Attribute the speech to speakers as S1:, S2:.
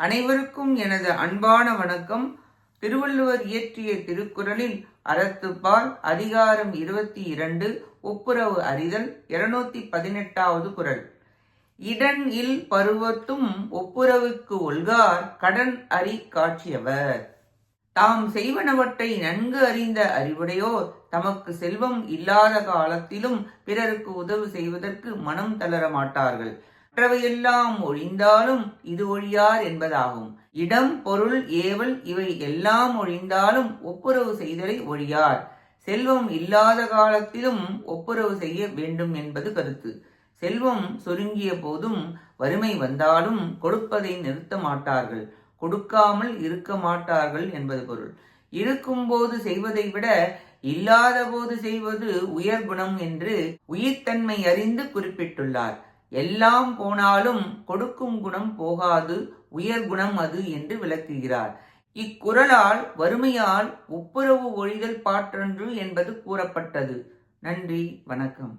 S1: அனைவருக்கும் எனது அன்பான வணக்கம். திருவள்ளுவர் இயற்றிய திருக்குறளில் அறத்துப்பால் அதிகாரம் இருபத்தி இரண்டு ஒப்புரவு அறிதல் இருநூத்தி பதினெட்டாவது குறள் இடன் இல் பருவத்தும் ஒப்புரவுக்கு ஒல்கார் கடன் அறி காட்சியவர். தாம் செய்வனவற்றை நன்கு அறிந்த அறிவுடையோர் தமக்கு செல்வம் இல்லாத காலத்திலும் பிறருக்கு உதவு செய்வதற்கு மனம் தளர மாட்டார்கள். மற்றவையெல்லாம் ஒழிந்தாலும் இது ஒழியார் என்பதாகும். இடம் பொருள் ஏவல் இவை எல்லாம் ஒழிந்தாலும் ஒப்புரவு செய்தலை ஒழியார். செல்வம் இல்லாத காலத்திலும் ஒப்புரவு செய்ய வேண்டும் என்பது கருத்து. செல்வம் சுருங்கிய போதும் வறுமை வந்தாலும் கொடுப்பதை நிறுத்த மாட்டார்கள். கொடுக்காமல் இருக்க மாட்டார்கள் என்பது பொருள். இருக்கும்போது செய்வதை விட இல்லாத போது செய்வது உயர் குணம் என்று உயிர்த்தன்மை அறிந்து குறிப்பிட்டுள்ளார். எல்லாம் போனாலும் கொடுக்கும் குணம் போகாது உயர் குணம் அது என்று விளக்குகிறார். இக்குறளால் வறுமையால் ஒப்புரவு ஒழிதல் பாற்றன்று என்பது கூறப்பட்டது. நன்றி வணக்கம்.